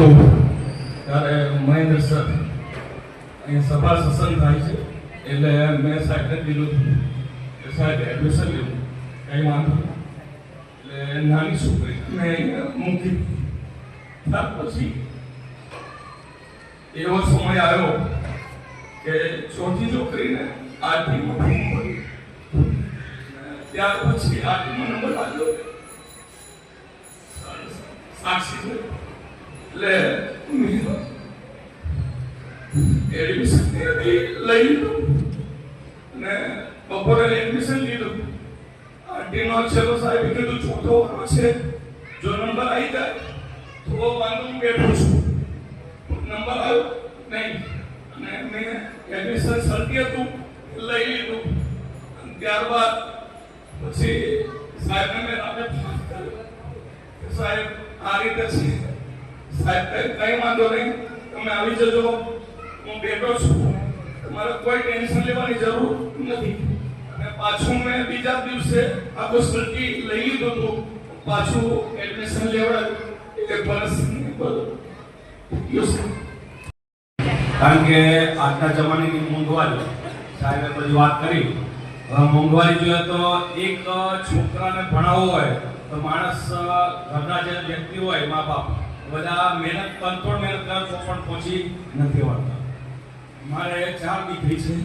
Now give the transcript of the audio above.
હતું ત્યારે મહેન્દ્ર સર, અહીં સભા સત્સંગ થાય છે, એટલે મેં સાહેબને કીધું કે સાહેબ એડમિશન લેવું. કંઈ વાંધો. એટલે નાની છોકરી મેં મૂકી ત્યાર પછી એવો સમય આવ્યો કે ચોથી છોકરીને ફોર્મ ભર્યું ત્યાર પછી આરતીમાં નંબર આવ્યો સાક્ષી. એટલે એડમિશન લઈ લીધું અને બપોરે એડમિશન લીધું આંટીનો છેલ્લો સાહેબ કીધું ચોથો વારો છે જો નંબર આવી જાય વાંધો બેઠું છું નંબર આવ્યો નહીં અને મેં એડમિશન સરતી હતું લઈ લીધું ત્યારબાદ પછી સાહેબને મેં રાતે સાહેબ આ રીતે છે સાહેબ, કઈ વાંધો નહીં. તમે આવી જજો. હું બેઠો છું. તમારે કોઈ ટેન્શન લેવાની જરૂર નથી. અને પાછું મેં બીજા દિવસે આખું સર્ટી લઈ લીધું હતું. પાછું એડમિશન લેવડાવ્યું. એટલે વર્ષની બધું. કારણ કે આજના જમાનાની મોંઘવારી. સાહેબે બધી વાત કરી. મોંઘવારી જોઈએ તો એક છોકરાને ભણાવવો હોય તો માણસ ઘરના જે વ્યક્તિ હોય, મા બાપ બધા મહેનત કંટ્રોલ મહેનત કરે તો પણ પહોંચી નથી વળતા મારે ચાર દીકરી છે.